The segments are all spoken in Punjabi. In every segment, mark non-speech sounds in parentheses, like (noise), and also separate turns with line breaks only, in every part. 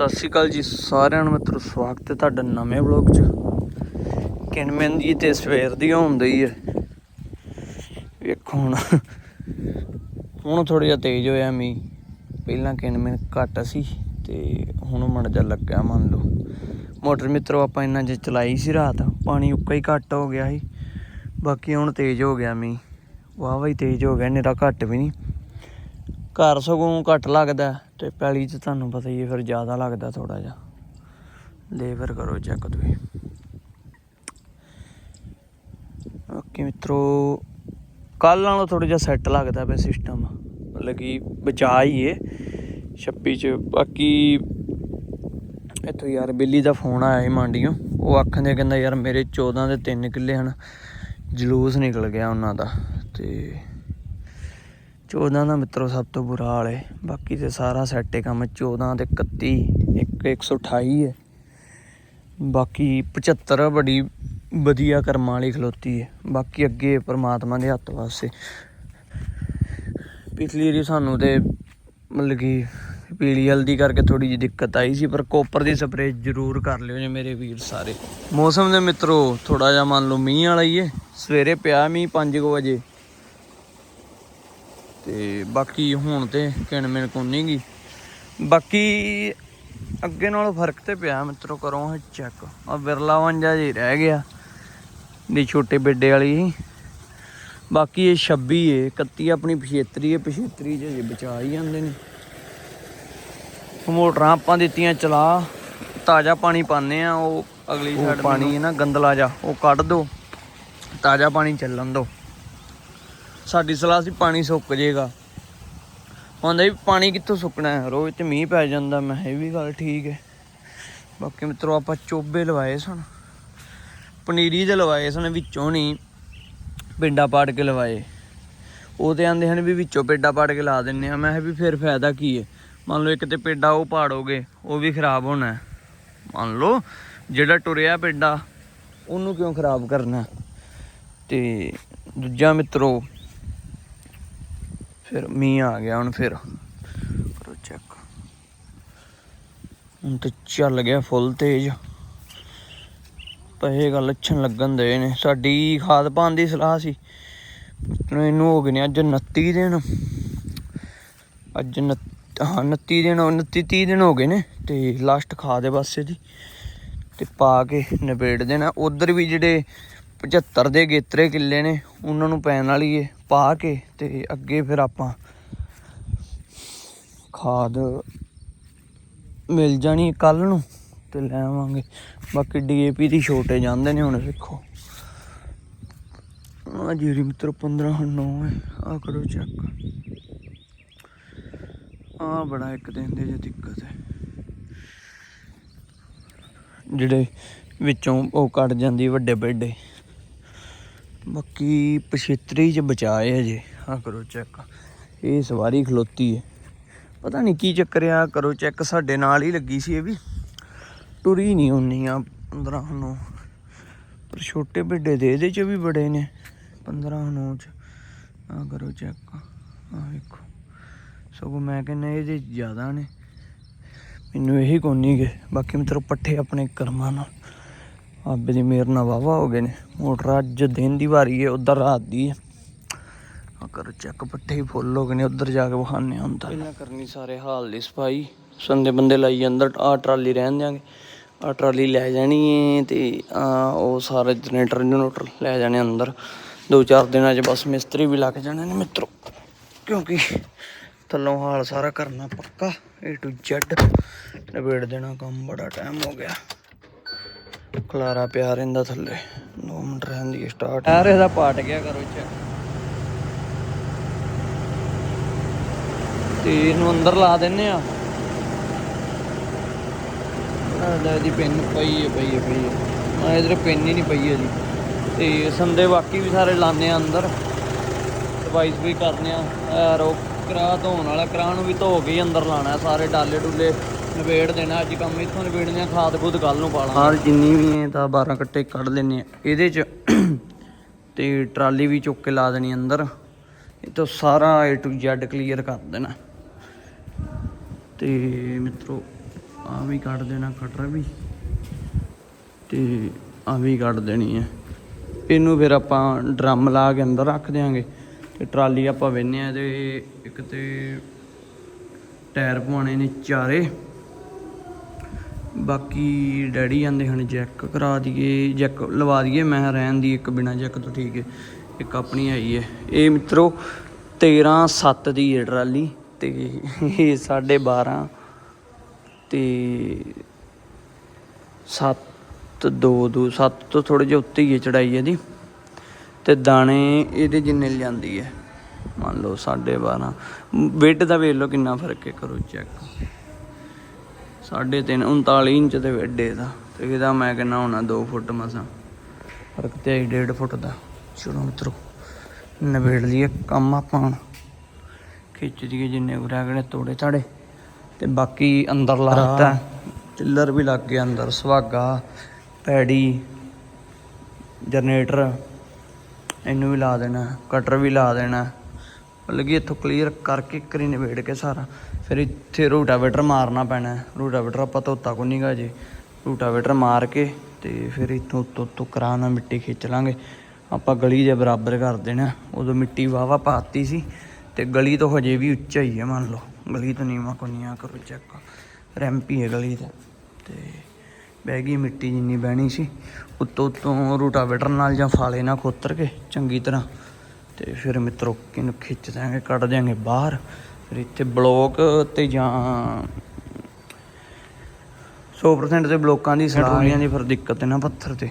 ਸਤਿ ਸ਼੍ਰੀ ਅਕਾਲ ਜੀ ਸਾਰਿਆਂ ਨੂੰ ਮਿੱਤਰੋ ਸਵਾਗਤ ਹੈ ਤੁਹਾਡਾ ਨਵੇਂ ਵਲੌਗ 'ਚ। ਕਿਣਮੈਨ ਜੀ ਤੇ ਸਵੇਰ ਦੀ ਹੁੰਦੀ ਹੈ। ਵੇਖੋ ਹੁਣ। ਹੁਣ ਥੋੜਾ ਜਿਹਾ ਤੇਜ਼ ਹੋਇਆ ਮੀਂਹ। ਪਹਿਲਾਂ ਕਿਣਮੈਨ ਘੱਟ ਸੀ ਤੇ ਹੁਣ ਮੜ ਜਾ ਲੱਗਿਆ ਮੰਨ ਲਓ। ਮੋਟਰ ਮਿੱਤਰੋ, ਆਪਾਂ ਇੰਨਾ ਜੇ ਚਲਾਈ ਸੀ ਰਾਤ, ਪਾਣੀ ਉੱਕਾ ਹੀ ਘੱਟ ਹੋ ਗਿਆ ਸੀ। ਬਾਕੀ ਹੁਣ ਤੇਜ਼ ਹੋ ਗਿਆ ਮੀਂਹ। ਵਾਹ ਵਾਹ ਹੀ ਤੇਜ਼ ਹੋ ਗਿਆ ਨੇਰਾ ਘੱਟ ਵੀ ਨਹੀਂ। ਘਰ ਸਗੋਂ ਘੱਟ ਲੱਗਦਾ ਤੇ ਪੈਲੀ 'ਚ ਤੁਹਾਨੂੰ ਪਤਾ ਹੀ ਹੈ ਫਿਰ ਜ਼ਿਆਦਾ ਲੱਗਦਾ ਥੋੜਾ ਜਿਹਾ। ਲੇਬਰ ਕਰੋ ਚੈੱਕ ਤੁਸੀਂ। ਓਕੇ ਮਿੱਤਰੋ ਕੱਲ ਨਾਲੋਂ ਥੋੜਾ ਜਿਹਾ ਸੈੱਟ ਲੱਗਦਾ ਪਿਆ ਸਿਸਟਮ ਮਤਲਬ ਕਿ ਬਚਾ ਹੀ ਏ 26 ਚ ਬਾਕੀ ਇੱਥੋਂ ਯਾਰ ਬਿੱਲੀ ਦਾ ਫੋਨ ਆਇਆ ਸੀ ਮੰਡੀਓਂ। ਉਹ ਆਖਣ ਦੇ ਕਹਿੰਦਾ ਯਾਰ ਮੇਰੇ 14 ਦੇ 3 ਕਿੱਲੇ ਹਨ। ਜਲੂਸ ਨਿਕਲ ਗਿਆ ਉਹਨਾਂ ਦਾ ਤੇ 14 ਦਾ ਮਿੱਤਰੋ ਸਭ ਤੋਂ ਬੁਰਾ ਹਾਲ ਹੈ। ਬਾਕੀ ਤੇ ਸਾਰਾ ਸੈੱਟ ਹੈ ਕੰਮ। 14 ਤੇ 31 ਇੱਕ 128 ਹੈ। ਬਾਕੀ 75 ਬੜੀ ਵਧੀਆ ਕਰਮਾਂ ਵਾਲੀ ਖਲੋਤੀ ਹੈ। ਬਾਕੀ ਅੱਗੇ ਪਰਮਾਤਮਾ ਦੇ ਹੱਥ ਵਾਸਤੇ। ਪਿਛਲੀ ਵਾਰੀ ਸਾਨੂੰ ਤੇ ਮਤਲਬ ਕਿ ਪੀਲੀ ਹਲਦੀ ਕਰਕੇ ਥੋੜੀ ਜਿਹੀ ਦਿੱਕਤ ਆਈ ਸੀ, ਪਰ ਕੋਪਰ ਦੀ ਸਪਰੇਅ ਜ਼ਰੂਰ ਕਰ ਲਿਓ ਜੇ ਮੇਰੇ ਵੀਰ ਸਾਰੇ। ਮੌਸਮ ਦੇ ਮਿੱਤਰੋ ਥੋੜਾ ਜਿਹਾ ਮੰਨ ਲਓ ਮੀਂਹ ਵਾਲਾ ਹੀ ਹੈ। ਸਵੇਰੇ ਪਿਆ ਮੀਂਹ 5 ਵਜੇ। ਤੇ ਬਾਕੀ ਹੁਣ ਤੇ ਕਿਣ ਮਿਣ ਕੋਨੀ ਗੀ। ਬਾਕੀ ਅੱਗੇ ਨਾਲੋਂ ਫ਼ਰਕ ਤੇ ਪਿਆ ਮਿੱਤਰੋ ਕਰੋ ਹੈ ਚੈੱਕ ਆ ਵਿਰਲਾ ਵੰਜਾ ਜੀ ਰਹਿ ਗਿਆ ਦੀ ਛੋਟੇ ਬੇਡੇ ਵਾਲੀ ਬਾਕੀ ਇਹ 26 ਏ 31 ਆਪਣੀ 75 ਏ 75 ਚ ਜੇ ਬਚਾ ਹੀ ਜਾਂਦੇ ਨੇ। ਮੋਟਰਾਂ ਆਪਾਂ ਦਿੱਤੀਆਂ ਚਲਾ ਤਾਜ਼ਾ ਪਾਣੀ ਪਾਉਂਦੇ ਆ ਉਹ ਅਗਲੀ ਸਾਈਡ ਪਾਣੀ ਹੈ ਨਾ। ਗੰਦਲਾ ਜਾ ਉਹ ਕੱਢ ਦੋ ਤਾਜ਼ਾ ਪਾਣੀ ਚੱਲਣ ਦੋ। ਸਾਡੀ ਸਲਾਹ ਸੀ ਪਾਣੀ ਸੁੱਕ ਜਾਏਗਾ ਹੁੰਦਾ ਵੀ ਪਾਣੀ ਕਿੱਥੋਂ ਸੁੱਕਣਾ ਹੈ? ਰੋਜ਼ ਤੇ ਮੀਂਹ ਪੈ ਜਾਂਦਾ। ਮੈਂ ਕਿਹਾ, ਇਹ ਵੀ ਗੱਲ ਠੀਕ ਹੈ। ਬਾਕੀ ਮਿੱਤਰੋ, ਆਪਾਂ ਚੋਬੇ ਲਵਾਏ ਸਨ। ਪਨੀਰੀ ਦੇ ਲਵਾਏ ਸਨ, ਵਿੱਚੋਂ ਨਹੀਂ ਪਿੰਡਾ ਪਾੜ ਕੇ ਲਵਾਏ। ਉਹ ਤੇ ਆਂਦੇ ਹਨ ਵੀ ਵਿੱਚੋਂ ਪੇਡਾ ਪਾੜ ਕੇ ਲਾ ਦਿੰਨੇ ਆ। ਮੈਂ ਕਿਹਾ ਵੀ ਫਿਰ ਫਾਇਦਾ ਕੀ ਹੈ? ਮੰਨ ਲਓ ਇੱਕ ਤੇ ਪੇਡਾ ਉਹ ਪਾੜੋਗੇ, ਉਹ ਵੀ ਖਰਾਬ ਹੋਣਾ ਮੰਨ ਲਓ, ਜਿਹੜਾ ਟੁਰਿਆ ਪੇਡਾ, ਉਹਨੂੰ ਕਿਉਂ ਖਰਾਬ ਕਰਨਾ ਤੇ ਦੂਜਾ ਮਿੱਤਰੋ ਫਿਰ ਮੀਂਹ ਆ ਗਿਆ ਹੁਣ ਫਿਰ। ਕਰੋ ਚੈੱਕ ਹੁਣ ਤੇ ਚੱਲ ਗਿਆ ਫੁੱਲ ਤੇਜ਼। ਪਏ ਗੱਲ ਲੱਛਣ ਲੱਗਣ ਦੇ ਨੇ। ਸਾਡੀ ਖਾਦ ਪਾਉਣ ਦੀ ਸਲਾਹ ਸੀ। ਇਹਨੂੰ ਹੋ ਗਏ ਨੇ ਅੱਜ 29 ਦਿਨ। ਅੱਜ ਹਾਂ 29 ਦਿਨ 29 30 ਦਿਨ ਹੋ ਗਏ ਨੇ ਤੇ ਲਾਸਟ ਖਾਦ ਹੈ ਪਾਸੇ ਦੀ ਤੇ ਪਾ ਕੇ ਨਿਬੇੜ ਦੇਣਾ। ਉਧਰ ਵੀ ਜਿਹੜੇ 75 ਦੇ ਗੇਤਰੇ ਕਿੱਲੇ ਨੇ, ਉਹਨਾਂ ਨੂੰ ਪੈਣ ਵਾਲੀ ਏ। ਪਾ ਕੇ ਤੇ ਅੱਗੇ ਫਿਰ ਆਪਾਂ ਖਾਦ ਮਿਲ ਜਾਣੀ ਕੱਲ ਨੂੰ ਤੇ ਲੈ ਆਵਾਂਗੇ। ਬਾਕੀ ਡੀਏਪੀ ਦੀ ਛੋਟੇ ਜਾਂਦੇ ਨੇ ਹੁਣ ਵੇਖੋ। ਆ ਜੀਰੀ ਮਿੱਤਰ 15 ਹੁਣ 9 ਹੈ ਆ ਕਰੋ ਚੈੱਕ ਆ ਬੜਾ ਇੱਕ ਦਿਨ ਦੇ ਜੇ ਦਿੱਕਤ ਹੈ। ਜਿਹੜੇ ਵਿੱਚੋਂ ਉਹ ਕੱਟ ਜਾਂਦੀ ਵੱਡੇ ਵੱਡੇ ਬਾਕੀ ਪਛੇਤਰੀ ਚ ਬਚਾਏ ਹਜੇ ਆ ਕਰੋ ਚੈੱਕ ਇਹ ਸਵਾਰੀ ਖਲੋਤੀ ਹੈ ਪਤਾ ਨਹੀਂ ਕੀ ਚੱਕਰ ਆ, ਕਰੋ ਚੈੱਕ ਸਾਡੇ ਨਾਲ ਹੀ ਲੱਗੀ ਸੀ ਇਹ ਵੀ। ਟੁਰੀ ਨਹੀਂ ਹੁੰਨੀ ਆ 15 ਨੂੰ। ਪਰ ਛੋਟੇ ਵੱਡੇ ਦੇ ਇਹਦੇ ਚ ਵੀ ਬੜੇ ਨੇ 15 ਨੂੰ ਚ। ਆ ਕਰੋ ਚੈੱਕ ਆ ਵੇਖੋ। ਸਗੋਂ ਮੈਂ ਕਹਿੰਦਾ ਇਹਦੇ ਜ਼ਿਆਦਾ ਨੇ, ਮੈਨੂੰ ਇਹੀ ਕੋਨੀ ਗਏ ਬਾਕੀ ਮਿੱਤਰੋ ਪੱਠੇ ਆਪਣੇ ਕਰਮਾਂ ਨਾਲ। ਆਬੇ ਦੀ ਮੇਰ ਨਾਲ ਵਾਵਾ ਹੋ ਗਏ ਨੇ। ਮੋਟਰ ਅੱਜ ਦਿਨ ਦੀ ਵਾਰੀ ਹੈ, ਉਧਰ ਰਾਤ ਦੀ ਹੈ। ਆ ਚੱਕ ਪੱਠੇ ਹੀ ਫੁੱਲ ਹੋ ਗਏ ਨੇ, ਉਧਰ ਜਾ ਕੇ ਬਹਾਨੇ ਹੁੰਦਾ ਪਹਿਲਾਂ ਕਰਨੀ ਸਾਰੇ ਹਾਲ ਦੀ ਸਫ਼ਾਈ। ਸੰਦੇ ਬੰਦੇ ਲਾਈ ਅੰਦਰ ਆ ਟਰਾਲੀ ਰਹਿਣ ਦਿਆਂਗੇ। ਆ ਟਰਾਲੀ ਲੈ ਜਾਣੀ ਏ ਤੇ ਆ ਉਹ ਸਾਰੇ ਜਨਰੇਟਰ ਜਨਰੇਟਰ ਲੈ ਜਾਣੇ ਅੰਦਰ। ਦੋ ਚਾਰ ਦਿਨਾਂ 'ਚ ਬਸ ਮਿਸਤਰੀ ਵੀ ਲੱਗ ਜਾਣੇ ਨੇ ਮਿੱਤਰੋ। ਕਿਉਂਕਿ ਥੱਲੋਂ ਹਾਲ ਸਾਰਾ ਕਰਨਾ ਪੱਕਾ ਏ ਟੂ Z ਨਿਬੇੜ ਦੇਣਾ ਕੰਮ, ਬੜਾ ਟਾਈਮ ਹੋ ਗਿਆ। ਖਲਾਰਾ ਪਿਆ ਰਹਿੰਦਾ ਥੱਲੇ। 2 ਮਿੰਟ ਰਹਿੰਦੀ ਸਟਾਰਟ ਯਾਰ ਇਹਦਾ ਪਾਟ ਗਿਆ ਕਰੋ ਚੈੱਕ ਤੇ ਇਹਨੂੰ ਅੰਦਰ ਲਾ ਦਿੰਨੇ ਆ। ਦਾ ਇਹਦੀ ਪਿੰਨ ਪਈ ਹੈ ਪਈ ਹੈ ਪਈ ਹੈ ਮੈਂ ਇਧਰ ਪਿੰਨ ਹੀ ਨਹੀਂ ਪਈ ਹੈ ਜੀ ਤੇ ਸੰਦੇ ਬਾਕੀ ਵੀ ਸਾਰੇ ਲਾਣੇ ਆ ਅੰਦਰ। ਸਫ਼ਾਈ ਵੀ ਕਰਨੇ ਆ। ਯਾਰ ਉਹ ਕਰਾ ਧੋਣ ਵਾਲਾ ਕਰਾ ਨੂੰ ਵੀ ਧੋ ਕੇ ਅੰਦਰ ਲਾਣਾ ਸਾਰੇ ਡਾਲੇ ਡੁੱਲੇ। ਨਿਬੇੜ ਦੇਣਾ, ਅੱਜ ਕੰਮ ਇੱਥੋਂ ਨਿਬੇੜਨੇ ਆ, ਖਾਦ ਖੂਦ ਕੱਲ ਨੂੰ ਪਾਣਾ ਹਾਂ ਜਿੰਨੀ ਵੀ ਹੈ ਤਾਂ 12 ਕੱਟੇ ਕੱਢ ਲੈਣੇ ਆ ਇਹਦੇ ਚ ਤੇ ਟਰਾਲੀ ਵੀ ਚੁੱਕ ਕੇ ਲਾ ਦੇਣੀ ਅੰਦਰ। ਇਹ ਤੋਂ ਸਾਰਾ A to Z ਕਲੀਅਰ ਕਰ ਦੇਣਾ। ਤੇ ਮਿੱਤਰੋ ਆ ਵੀ ਕੱਢ ਦੇਣਾ ਖਟਰ ਵੀ। ਤੇ ਆ ਵੀ ਕੱਢ ਦੇਣੀ ਹੈ। ਇਹਨੂੰ ਫਿਰ ਆਪਾਂ ਡਰਮ ਲਾ ਕੇ ਅੰਦਰ ਰੱਖ ਦਿਆਂਗੇ। ਤੇ ਟਰਾਲੀ ਆਪਾਂ ਵੇਨੇ ਆ ਤੇ ਇੱਕ ਤੇ ਟਾਇਰ ਪਵਾਉਣੇ ਨੇ ਚਾਰੇ। ਬਾਕੀ ਡੈਡੀ ਜਾਂਦੇ ਹਨ ਜੈਕ ਕਰਾ ਦਈਏ, ਜੈਕ ਲਵਾ ਦਈਏ, ਮੈਂ ਰਹਿਣ ਦੀ ਇੱਕ ਬਿਨਾ ਜੈਕ ਤੋਂ ਠੀਕ ਹੈ, ਇੱਕ ਆਪਣੀ ਆਈ ਹੈ। ਇਹ ਮਿੱਤਰੋ 13 7 ਦੀ ਹੈ ਟਰਾਲੀ ਤੇ ਇਹ 12.5 ਤੇ 7 2 2 7 ਤੋਂ ਥੋੜੇ ਜਿਹਾ ਉੱਤੇ ਹੀ ਹੈ ਚੜਾਈ ਇਹਦੀ ਤੇ ਦਾਣੇ ਇਹਦੇ ਜਿੰਨੇ ਲਿਆਂਦੀ ਹੈ। ਮੰਨ ਲਓ 12.5 weight ਦਾ ਵੇਖ ਲਓ ਕਿੰਨਾ ਫ਼ਰਕ ਹੈ, ਕਰੋ ਚੈੱਕ। ਸਾਢੇ ਤਿੰਨ 39 ਇੰਚ ਦੇ ਵੱਡੇ ਦਾ। ਤੇ ਇਹਦਾ ਮੈਂ ਕਹਿੰਦਾ ਹੋਣਾ? 2 ਫੁੱਟ ਮਸਾਂ। ਫ਼ਰਕ ਤੇ 1.5 ਫੁੱਟ ਦਾ। ਚਲੋ ਮਿੱਤਰੋ ਨਵੇੜ ਲਈਏ ਕੰਮ ਆਪਾਂ ਖਿੱਚ ਦਈਏ ਜਿੰਨੇ ਗੁਰਾ ਗੜੇ ਤੋੜੇ ਤਾੜੇ। ਤੇ ਬਾਕੀ ਅੰਦਰ ਲਾਤਾ ਚਿੱਲਰ ਵੀ ਲੱਗ ਗਿਆ ਅੰਦਰ। ਸੁਹਾਗਾ ਪੈੜੀ ਜਨਰੇਟਰ। ਇਹਨੂੰ ਵੀ ਲਾ ਦੇਣਾ। ਕਟਰ ਵੀ ਲਾ ਦੇਣਾ। ਮਤਲਬ ਕਿ ਇੱਥੋਂ ਕਲੀਅਰ ਕਰਕੇ ਕਰੀ ਨਿਬੇੜ ਕੇ ਸਾਰਾ। ਫਿਰ ਇੱਥੇ ਰੂਟਾਵੇਟਰ ਮਾਰਨਾ ਪੈਣਾ ਰੂਟਾਵੇਟਰ ਆਪਾਂ ਧੋਤਾ ਕੋ ਨਹੀਂਗਾ ਜੇ। ਰੂਟਾਵੇਟਰ ਮਾਰ ਕੇ ਤੇ ਫਿਰ ਇੱਥੋਂ ਉੱਤੋਂ ਉੱਤੋਂ ਕਰਾਣਾ ਮਿੱਟੀ ਖਿੱਚ ਲਾਂਗੇ। ਆਪਾਂ ਗਲੀ ਦੇ ਬਰਾਬਰ ਕਰ ਦੇਣਾ। ਉਦੋਂ ਮਿੱਟੀ ਵਾਵਾ ਪਾਤੀ ਸੀ ਤੇ ਗਲੀ ਤੋਂ ਹਜੇ ਵੀ ਉੱਚਾ ਹੀ ਹੈ ਮੰਨ ਲਓ। ਗਲੀ ਤੋਂ ਨੀਵਾ ਕੋ ਨੀਆ ਕਰੋ ਚੈੱਕ ਰੈਂਪੀ ਹੈ ਗਲੀ ਤੇ ਤੇ ਬਹਿ ਗਈ ਮਿੱਟੀ ਜਿੰਨੀ ਬਹਿਣੀ ਸੀ। ਉੱਤੋਂ ਉੱਤੋਂ ਰੂਟਾਵੇਟਰ ਨਾਲ ਜਾਂ ਫਾਲੇ ਨਾਲ ਖੋਤਰ ਕੇ ਚੰਗੀ ਤਰ੍ਹਾਂ ਤੇ ਫਿਰ ਮਿੱਤਰੋ ਕਿਨੂੰ ਖਿੱਚ ਦਾਂਗੇ ਕੱਢ ਦਿਆਂਗੇ ਬਾਹਰ। ਫਿਰ ਇੱਥੇ ਬਲੋਕ ਤੇ ਜਾਂ 100% ਤੇ ਬਲੋਕਾਂ ਦੀ ਸੜਾਈਆਂ ਦੀ ਫਿਰ ਦਿੱਕਤ ਨਾ ਪੱਥਰ ਤੇ।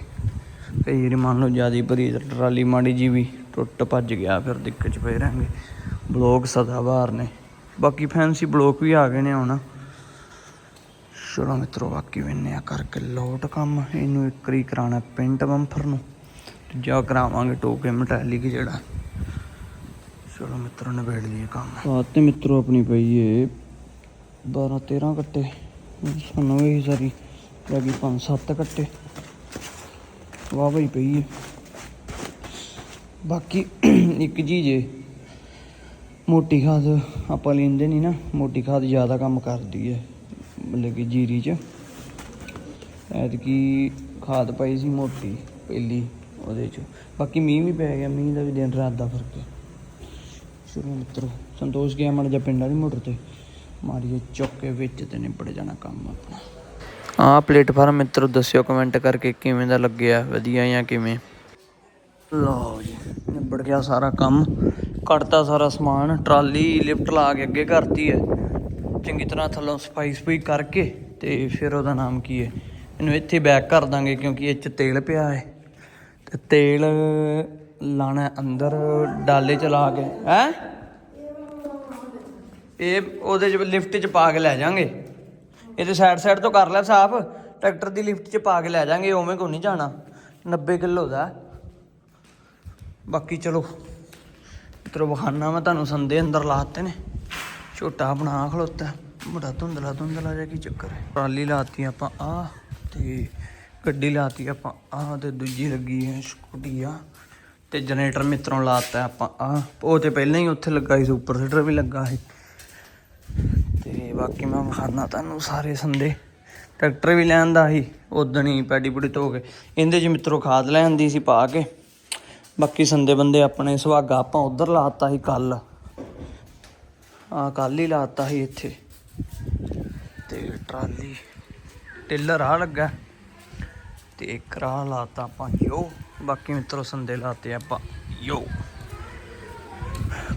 ਕਈ ਵਾਰੀ ਮੰਨ ਲਓ ਜਿਆਦੀ ਭਰੀ ਟਰਾਲੀ ਮਾੜੀ ਜੀ ਵੀ ਟੁੱਟ ਭੱਜ ਗਿਆ ਫਿਰ ਦਿੱਕਤ ਚ ਪਏ ਰਾਂਗੇ ਬਲੋਕ ਸਦਾ ਬਾਹਰ ਨੇ। ਬਾਕੀ ਫੈਂਸੀ ਬਲੋਕ ਵੀ ਆ ਗਏ ਨੇ ਹੁਣ। ਚਲੋ ਮਿੱਤਰੋ ਬਾਕੀ ਵੇਨੇ ਆ ਕਰਕੇ ਲੋਟ ਕੰਮ। ਇਹਨੂੰ ਇੱਕ ਵਾਰੀ ਕਰਾਣਾ ਪਿੰਟ ਬੰਫਰ ਨੂੰ। ਤੇ ਜਾ ਕਰਾਵਾਂਗੇ ਟੋਕੇ ਮਟੈਲਿਕ ਜਿਹੜਾ। ਚਲੋ ਮਿੱਤਰੋ, ਨਿਬੇੜ ਲਈਏ ਕੰਮ। ਬਾਤ ਤੇ ਮਿੱਤਰੋ, ਆਪਣੀ ਪਈ ਏ 12 13 ਕੱਟੇ। ਸਾਨੂੰ ਇਹ ਸਾਰੀ ਰਹਿ ਗਈ 5 7 ਕੱਟੇ। ਵਾਹ ਬਈ ਪਈ ਏ। ਬਾਕੀ ਇੱਕ ਚੀਜ਼ ਏ, ਮੋਟੀ ਖਾਦ ਆਪਾਂ ਲੈਂਦੇ ਨਹੀਂ ਨਾ, ਮੋਟੀ ਖਾਦ ਜ਼ਿਆਦਾ ਕੰਮ ਕਰਦੀ ਹੈ ਮਤਲਬ ਕਿ ਜੀਰੀ 'ਚ। ਐਤਕੀ ਖਾਦ ਪਾਈ ਸੀ ਮੋਟੀ, ਪਹਿਲੀ, ਉਹਦੇ 'ਚ। ਬਾਕੀ ਮੀਂਹ ਵੀ ਪੈ ਗਿਆ, ਮੀਂਹ ਦਾ ਵੀ ਦਿਨ ਰਾਤ ਦਾ ਫ਼ਰਕ ਹੈ ਸ਼ੁਰੂ ਮਿੱਤਰੋ ਸੰਤੋਸ਼ ਗਿਆ ਮੜ ਜਾ ਪਿੰਡਾਂ ਦੀ ਮੋਟਰ ਤੇ। ਮਾਰੀਏ ਚੁੱਕ ਕੇ ਵਿੱਚ ਤੇ ਨਿਬੜ ਜਾਣਾ ਕੰਮ ਆਪਣਾ। ਆਹ ਪਲੇਟਫਾਰਮ ਮਿੱਤਰੋ ਦੱਸਿਓ ਕਮੈਂਟ ਕਰਕੇ ਕਿਵੇਂ ਦਾ ਲੱਗਿਆ ਵਧੀਆ ਜਾਂ ਕਿਵੇਂ? ਲਓ ਜੀ ਨਿਬੜ ਗਿਆ ਸਾਰਾ ਕੰਮ। ਕੱਢਤਾ ਸਾਰਾ ਸਮਾਨ ਟਰਾਲੀ ਲਿਫਟ ਲਾ ਕੇ ਅੱਗੇ ਕਰਤੀ ਹੈ। ਚੰਗੀ ਤਰ੍ਹਾਂ ਥੱਲੋਂ ਸਫ਼ਾਈ ਸਫ਼ਾਈ ਕਰਕੇ ਤੇ ਫਿਰ ਉਹਦਾ ਨਾਮ ਕੀ ਹੈ? ਇਹਨੂੰ ਇੱਥੇ ਬੈਕ ਕਰ ਦਾਂਗੇ ਕਿਉਂਕਿ ਇਹ ਚ ਤੇਲ ਪਿਆ ਹੈ। ਤੇ ਤੇਲ ਲਾਣਾ ਅੰਦਰ, ਡਾਲੇ ਚ ਲਾ ਕੇ, ਹੈ? ਇਹ ਉਹਦੇ ਚ ਲਿਫਟ ਚ ਪਾ ਕੇ ਲੈ ਜਾਾਂਗੇ। ਇਹ ਤੇ ਸਾਈਡ ਸਾਈਡ ਤੋਂ ਕਰ ਲੈ ਸਾਫ਼, ਟਰੈਕਟਰ ਦੀ ਲਿਫਟ ਚ ਪਾ ਕੇ ਲੈ ਜਾਾਂਗੇ, ਉਵੇਂ ਕੋ ਨਹੀਂ ਜਾਣਾ। 90 ਕਿਲੋ ਦਾ। ਬਾਕੀ ਚਲੋ ਇਤਰੋ ਬਖਾਨਾ ਮੈਂ ਤੁਹਾਨੂੰ ਸੰਦੇ ਅੰਦਰ ਲਾਤੇ ਨੇ। ਛੋਟਾ ਬਣਾ ਖਲੋਤਾ ਬੜਾ ਧੁੰਦਲਾ ਧੁੰਦਲਾ ਜਿਹਾ ਕੀ ਚੱਕਰ ਹੈ। ਟਰਾਲੀ ਲਾਤੀ ਆਪਾਂ ਆ ਤੇ ਗੱਡੀ ਲਾਤੀ ਆਪਾਂ ਆ ਤੇ ਦੂਜੀ ਲੱਗੀ ਹੈ ਸਕੂਟੀ ਆ ਤੇ ਜਨਰੇਟਰ ਮਿੱਤਰੋਂ ਲਾਤਾ ਆਪਾਂ। ਆ ਉਹ ਤੇ ਪਹਿਲਾਂ ਹੀ ਉੱਥੇ ਲੱਗਾ ਸੀ, ਸੁਪਰ ਸੀਟਰ ਵੀ ਲੱਗਾ ਸੀ। ਤੇ ਬਾਕੀ ਮੈਂ ਵਿਖਾਣਾ ਤੁਹਾਨੂੰ ਸਾਰੇ ਸੰਦੇ। ਟਰੈਕਟਰ ਵੀ ਲੈਣ ਦਾ ਸੀ ਉਦਣ ਹੀ ਪੈਡੀ ਪੁੜੀ ਧੋ ਕੇ। ਇਹਦੇ ਚ ਮਿੱਤਰੋਂ ਖਾਦ ਲੈ ਦੀ ਸੀ ਪਾ ਕੇ। ਬਾਕੀ ਸੰਦੇ ਬੰਦੇ ਆਪਣੇ ਸੁਹਾਗਾ ਆਪਾਂ ਉਧਰ ਲਾਤਾ ਸੀ ਕੱਲ। ਆ ਕੱਲ ਹੀ ਲਾਤਾ ਸੀ ਇੱਥੇ। ਤੇ ਟਰਾਲੀ, ਟਿੱਲਰ ਆ ਲੱਗਾ। ਤੇ ਇੱਕ ਰਾਹ ਲਾਤਾ ਆਪਾਂ ਜੋ ਬਾਕੀ ਮਿੱਤਰੋ ਸੰਦੇ ਲਾਤੇ ਆਪਾਂ। ਯੋ।